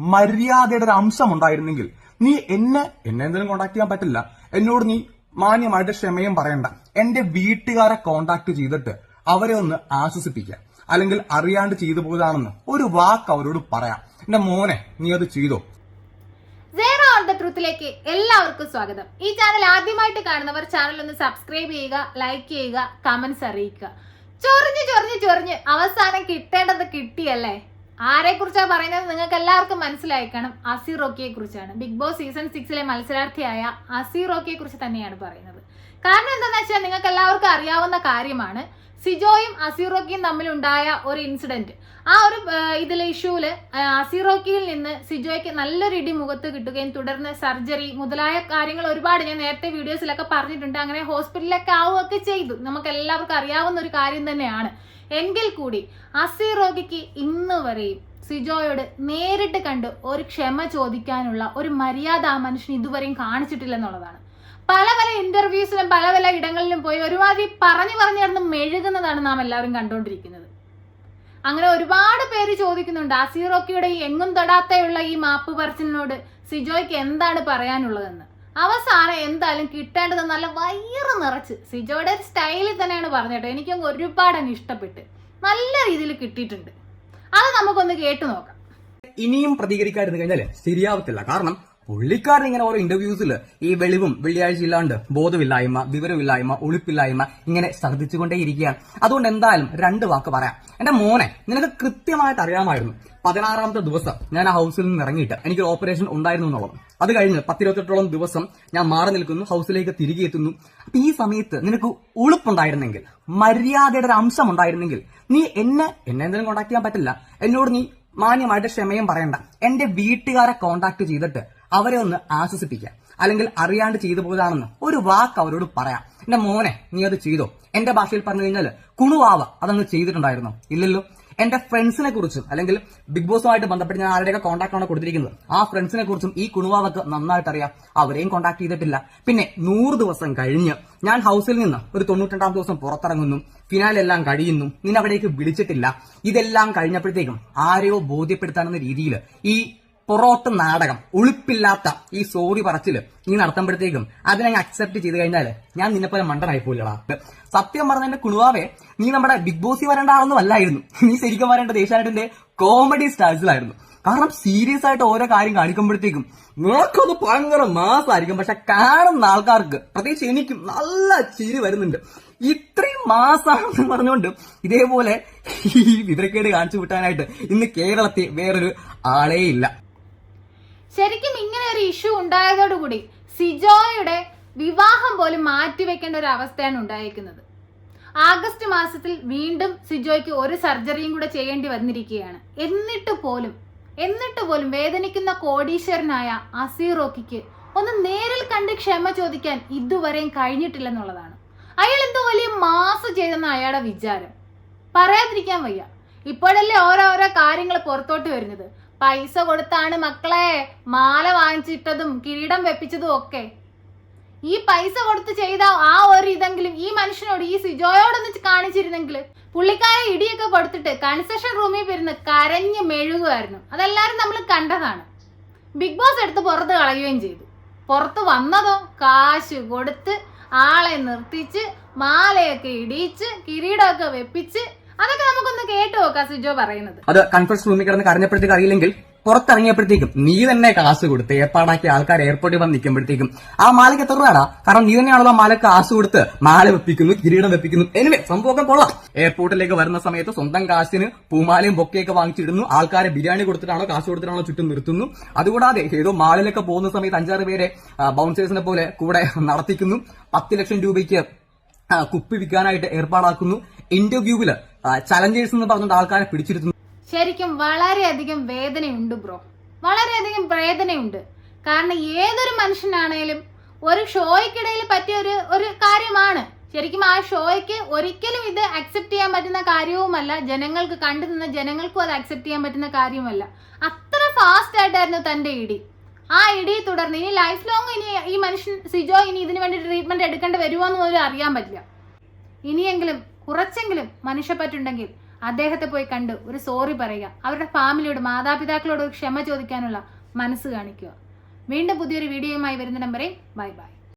മര്യാദയുടെ ഒരു അംശം ഉണ്ടായിരുന്നെങ്കിൽ നീ എന്നെ എന്നെ എന്തെങ്കിലും കോണ്ടാക്ട് ചെയ്യാൻ പറ്റില്ല. എന്നോട് നീ മാന്യമായിട്ട് ക്ഷമയും പറയണ്ട. എന്റെ വീട്ടുകാരെ കോണ്ടാക്ട് ചെയ്തിട്ട് അവരെ ഒന്ന് ആശ്വസിപ്പിക്കുക അല്ലെങ്കിൽ അറിയാണ്ട് ചെയ്തു പോയതാണെന്ന് ഒരു വാക്ക് അവരോട് പറയാം. എന്റെ മോനെ നീ അത് ചെയ്തോ? സീറോ ട്രൂത്തിലേക്ക് എല്ലാവർക്കും സ്വാഗതം. ഈ ചാനൽ ആദ്യമായിട്ട് കാണുന്നവർ ചാനൽ ഒന്ന് സബ്സ്ക്രൈബ് ചെയ്യുക ലൈക്ക് ചെയ്യുക കമന്റ്സ് അറിയിക്കുക. ചൊറിഞ്ഞ് ചൊറിഞ്ഞ് ചൊറിഞ്ഞ് അവസാനം കിട്ടേണ്ടത് കിട്ടിയല്ലേ? ആരെ കുറിച്ചാ പറയുന്നത്? നിങ്ങൾക്ക് എല്ലാവർക്കും മനസ്സിലായി കാണും അസീർ റോക്കിയെ കുറിച്ചാണ് ബിഗ് ബോസ് സീസൺ സിക്സിലെ മത്സരാർത്ഥിയായ അസി റോക്കിയെ കുറിച്ച് തന്നെയാണ് പറയുന്നത്. കാരണം എന്താണെന്ന് വെച്ചാൽ നിങ്ങൾക്ക് എല്ലാവർക്കും അറിയാവുന്ന കാര്യമാണ്. സിജോയും അസീറോക്കിയും തമ്മിലുണ്ടായ ഒരു ഇൻസിഡന്റ്. ആ ഒരു ഇതിലെ ഇഷ്യൂൽ അസീറോക്കിയിൽ നിന്ന് സിജോയ്ക്ക് നല്ലൊരു ഇടി മുഖത്ത് കിട്ടുകയും തുടർന്ന് സർജറി മുതലായ കാര്യങ്ങൾ ഒരുപാട് ഞാൻ നേരത്തെ വീഡിയോസിലൊക്കെ പറഞ്ഞിട്ടുണ്ട്. അങ്ങനെ ഹോസ്പിറ്റലിലൊക്കെ ആവുകയൊക്കെ ചെയ്തു. നമുക്ക് എല്ലാവർക്കും അറിയാവുന്ന ഒരു കാര്യം തന്നെയാണ്. എങ്കിൽ കൂടി അസീറോക്കിക്ക് ഇന്ന് വരെയും സിജോയോട് നേരിട്ട് കണ്ട് ഒരു ക്ഷമ ചോദിക്കാനുള്ള ഒരു മര്യാദ ആ മനുഷ്യൻ ഇതുവരെയും കാണിച്ചിട്ടില്ല എന്നുള്ളതാണ് പല പല ഇന്റർവ്യൂസിലും പല പല ഇടങ്ങളിലും പോയി ഒരുമാതിരി പറഞ്ഞു പറഞ്ഞു കിടന്ന് മെഴുകുന്നതാണ് നാം എല്ലാവരും കണ്ടുകൊണ്ടിരിക്കുന്നത്. അങ്ങനെ ഒരുപാട് പേര് ചോദിക്കുന്നുണ്ട് അസീറോക്കിയുടെ ഈ എങ്ങും തൊടാത്തയുള്ള ഈ മാപ്പ് പറച്ചിലിനോട് സിജോയ്ക്ക് എന്താണ് പറയാനുള്ളതെന്ന്? അവസാനം എന്തായാലും കിട്ടേണ്ടത് നല്ല വയറ് നിറച്ച്. സിജോയുടെ സ്റ്റൈലിൽ തന്നെയാണ് പറഞ്ഞത് എനിക്കും ഒരുപാട് അങ്ങ് ഇഷ്ടപ്പെട്ട്. നല്ല രീതിയിൽ കിട്ടിയിട്ടുണ്ട്. അത് നമുക്കൊന്ന് കേട്ടു നോക്കാം. ഇനിയും പ്രതികരിക്കാതിരുന്നു കഴിഞ്ഞാൽ ശരിയാവത്തില്ല. കാരണം പുള്ളിക്കാരൻ ഇങ്ങനെ ഓരോ ഇന്റർവ്യൂസിൽ ഈ വെളിവും വെള്ളിയാഴ്ച ഇല്ലാണ്ട് ബോധമില്ലായ്മ വിവരമില്ലായ്മ ഒളിപ്പില്ലായ്മ ഇങ്ങനെ ശ്രദ്ധിച്ചുകൊണ്ടേയിരിക്കുകയാണ് അതുകൊണ്ട് എന്തായാലും രണ്ട് വാക്ക് പറയാം. എന്റെ മോനെ നിനക്ക് കൃത്യമായിട്ട് അറിയാമായിരുന്നു. പതിനാറാമത്തെ ദിവസം ഞാൻ ആ ഹൗസിൽ നിന്ന് ഇറങ്ങിയിട്ട് എനിക്ക് ഓപ്പറേഷൻ ഉണ്ടായിരുന്നു എന്നുള്ളത്. അത് കഴിഞ്ഞ് പത്തിരുപത്തെട്ടോളം ദിവസം ഞാൻ മാറി നിൽക്കുന്നു ഹൗസിലേക്ക് തിരികെ എത്തുന്നു. അപ്പൊ ഈ സമയത്ത് നിനക്ക് ഉളുപ്പുണ്ടായിരുന്നെങ്കിൽ മര്യാദയുടെ ഒരു അംശം ഉണ്ടായിരുന്നെങ്കിൽ നീ എന്നെ എന്നെ എന്തെങ്കിലും കോണ്ടാക്ട് ചെയ്യാൻ പറ്റില്ല. എന്നോട് നീ മാന്യമായിട്ട് ക്ഷമയും പറയണ്ട. എന്റെ വീട്ടുകാരെ കോണ്ടാക്ട് ചെയ്തിട്ട് അവരെ ഒന്ന് ആശ്വസിപ്പിക്കുക അല്ലെങ്കിൽ അറിയാണ്ട് ചെയ്തു പോയതാണെന്ന് ഒരു വാക്ക് അവരോട് പറയാം. എന്റെ മോനെ നീ അത് ചെയ്തോ? എന്റെ ഭാഷയിൽ പറഞ്ഞു കഴിഞ്ഞാൽ കുണുവാവ. അതങ്ങ് ചെയ്തിട്ടുണ്ടായിരുന്നോ. ഇല്ലല്ലോ. എന്റെ ഫ്രണ്ട്സിനെ കുറിച്ചും അല്ലെങ്കിൽ ബിഗ് ബോസുമായിട്ട് ബന്ധപ്പെട്ട് ഞാൻ ആരുടെയൊക്കെ കോൺടാക്ട് ആണ് കൊടുത്തിരിക്കുന്നത്? ആ ഫ്രണ്ട്സിനെ കുറിച്ചും ഈ കുണുവാവക്ക് നന്നായിട്ട് അറിയാം അവരെയും കോൺടാക്ട് ചെയ്തിട്ടില്ല. പിന്നെ നൂറ് ദിവസം കഴിഞ്ഞ് ഞാൻ ഹൗസിൽ നിന്ന് ഒരു തൊണ്ണൂറ്റിരണ്ടാം ദിവസം പുറത്തിറങ്ങുന്നു. ഫിനാലെല്ലാം കഴിയുന്നു. നിന്നെ അവിടേക്ക് വിളിച്ചിട്ടില്ല. ഇതെല്ലാം കഴിഞ്ഞപ്പോഴത്തേക്കും ആരെയോ ബോധ്യപ്പെടുത്താനെന്ന രീതിയിൽ ഈ പൊറോട്ട് നാടകം. ഉളുപ്പില്ലാത്ത ഈ സോറി പറച്ചിൽ നീ നടത്തുമ്പോഴത്തേക്കും അതിനെ അക്സെപ്റ്റ് ചെയ്ത് കഴിഞ്ഞാൽ ഞാൻ നിന്നെ പോലെ മണ്ടനായി പോലടാ സത്യം പറഞ്ഞതിന്റെ കുണുവാവേ നീ നമ്മുടെ ബിഗ് ബോസിൽ വരേണ്ട ആളൊന്നും അല്ലായിരുന്നു. നീ ശരിക്കും വരേണ്ട ദേശാനത്തിന്റെ കോമഡി സ്റ്റാഴ്സിലായിരുന്നു കാരണം സീരിയസ് ആയിട്ട് ഓരോ കാര്യം കാണിക്കുമ്പോഴത്തേക്കും നിനക്കത് ഭയങ്കര മാസമായിരിക്കും പക്ഷെ കാണുന്ന ആൾക്കാർക്ക് പ്രത്യേകിച്ച് എനിക്കും നല്ല ചിരി വരുന്നുണ്ട്. ഇത്രയും മാസാണെന്ന് പറഞ്ഞുകൊണ്ട് ഇതേപോലെ ഈ വിവരക്കേട് കാണിച്ചു വിട്ടാനായിട്ട് ഇന്ന് കേരളത്തിൽ വേറൊരു ആളേ ഇല്ല ശരിക്കും ഇങ്ങനെ ഒരു ഇഷ്യൂ ഉണ്ടായതോടുകൂടി സിജോയുടെ വിവാഹം പോലും മാറ്റിവെക്കേണ്ട ഒരു അവസ്ഥയാണ് ഉണ്ടായിരിക്കുന്നത് ആഗസ്റ്റ് മാസത്തിൽ വീണ്ടും സിജോയ്ക്ക് ഒരു സർജറിയും കൂടെ ചെയ്യേണ്ടി വന്നിരിക്കുകയാണ്. എന്നിട്ട് പോലും എന്നിട്ട് പോലും വേദനിക്കുന്ന കോടീശ്വരനായ അസീറോക്കിക്ക് ഒന്ന് നേരിൽ കണ്ട് ക്ഷമ ചോദിക്കാൻ ഇതുവരെയും കഴിഞ്ഞിട്ടില്ലെന്നുള്ളതാണ്. അയാൾ എന്തോ വലിയ മാസ് ചെയ്തെന്ന അയാളുടെ വിചാരം. പറയാതിരിക്കാൻ വയ്യ. ഇപ്പോഴല്ലേ ഓരോരോ കാര്യങ്ങൾ പുറത്തോട്ട് വരുന്നത്. പൈസ കൊടുത്താണ് മക്കളെ. മാല വാങ്ങിച്ചിട്ടതും കിരീടം വെപ്പിച്ചതും ഒക്കെ. ഈ പൈസ കൊടുത്ത് ചെയ്ത ആ ഒരു ഇതെങ്കിലും ഈ മനുഷ്യനോട് ഈ സിജോയോടൊന്ന് കാണിച്ചിരുന്നെങ്കിൽ പുള്ളിക്കാരെ ഇടിയൊക്കെ കൊടുത്തിട്ട് കൺസെഷൻ റൂമിൽ വരുന്ന കരഞ്ഞ് മെഴുകുമായിരുന്നു. അതെല്ലാരും നമ്മൾ കണ്ടതാണ്. ബിഗ് ബോസ് എടുത്ത് പുറത്ത് കളയുകയും ചെയ്തു. പുറത്ത് വന്നതോ കാശ് കൊടുത്ത് ആളെ നിർത്തിച്ച് മാലയൊക്കെ ഇടിയിച്ച് കിരീടമൊക്കെ വെപ്പിച്ച് അതൊക്കെ നമുക്കൊന്ന് കേട്ടു നോക്കാം സിജോ പറയുന്നത്. അത് കൺഫറൻസ് റൂമിൽ കിടന്ന് കരഞ്ഞപ്പോഴത്തേക്ക് അറിയില്ലെങ്കിൽ പുറത്തിറങ്ങിയപ്പോഴത്തേക്കും നീ തന്നെ കാശ് കൊടുത്ത് ഏർപ്പാടാക്കി ആൾക്കാർ എയർപോർട്ടിൽ വന്ന് നിൽക്കുമ്പോഴത്തേക്കും ആ മാലയ്ക്ക് എത്ര കാരണം നീ തന്നെയാണല്ലോ മാല കാശ് കൊടുത്ത് മാല വെപ്പിക്കുന്നു കിരീടം വെപ്പിക്കുന്നു. എനിവേ സംഭവം കൊള്ളാം. എയർപോർട്ടിലേക്ക് വരുന്ന സമയത്ത് സ്വന്തം കാശിന് പൂമാലയും ബൊക്കെയൊക്കെ വാങ്ങിച്ചിടുന്നു. ആൾക്കാരെ ബിരിയാണി കൊടുത്തിട്ടാണോ കാശ് കൊടുത്തിട്ടാണോ ചുറ്റും നിർത്തുന്നു. അതുകൂടാതെ ഏതോ മാളിലൊക്കെ പോകുന്ന സമയത്ത് അഞ്ചാറ് പേരെ ബൗൺസേഴ്സിനെ പോലെ കൂടെ നടത്തിക്കുന്നു. പത്ത് ലക്ഷം രൂപയ്ക്ക് കുപ്പി വിൽക്കാനായിട്ട് ഏർപ്പാടാക്കുന്നു. ഇന്റർവ്യൂവിൽ ചലഞ്ചേഴ്സ് എന്ന് പറഞ്ഞ ആൾക്കാരെ പിടിച്ചിരുത്തുന്നു. ശരിക്കും വളരെയധികം വേദനയുണ്ട് ബ്രോ. വളരെയധികം വേദനയുണ്ട്. കാരണം ഏതൊരു മനുഷ്യനാണേലും ഒരു ഷോയ്ക്കിടയിൽ പറ്റിയ ഒരു ഒരു കാര്യമാണ്. ശരിക്കും ആ ഷോയ്ക്ക് ഒരിക്കലും ഇത് അക്സെപ്റ്റ് ചെയ്യാൻ പറ്റുന്ന കാര്യവുമല്ല. ജനങ്ങൾക്ക് കണ്ടു നിന്ന ജനങ്ങൾക്കും അത് അക്സെപ്റ്റ് ചെയ്യാൻ പറ്റുന്ന കാര്യവുമല്ല. അത്ര ഫാസ്റ്റ് ആയിട്ടായിരുന്നു തന്റെ ഇടി. ആ ഇടി തുടർന്ന് ഇനി ലൈഫ് ലോങ് ഇനി ഈ മനുഷ്യൻ സിജോ ഇനി ഇതിനു വേണ്ടി ട്രീറ്റ്മെന്റ് എടുക്കേണ്ടി വരുമോ എന്ന് പോലും അറിയാൻ പറ്റില്ല. ഇനിയെങ്കിലും കുറച്ചെങ്കിലും മനുഷ്യപ്പറ്റുണ്ടെങ്കിൽ അദ്ദേഹത്തെ പോയി കണ്ട് ഒരു സോറി പറയുക. അവരുടെ ഫാമിലിയോട് മാതാപിതാക്കളോട് ഒരു ക്ഷമ ചോദിക്കാനുള്ള മനസ്സ് കാണിക്കുക. വീണ്ടും പുതിയൊരു വീഡിയോയുമായി വരുന്ന നമ്പറേ ബൈ ബൈ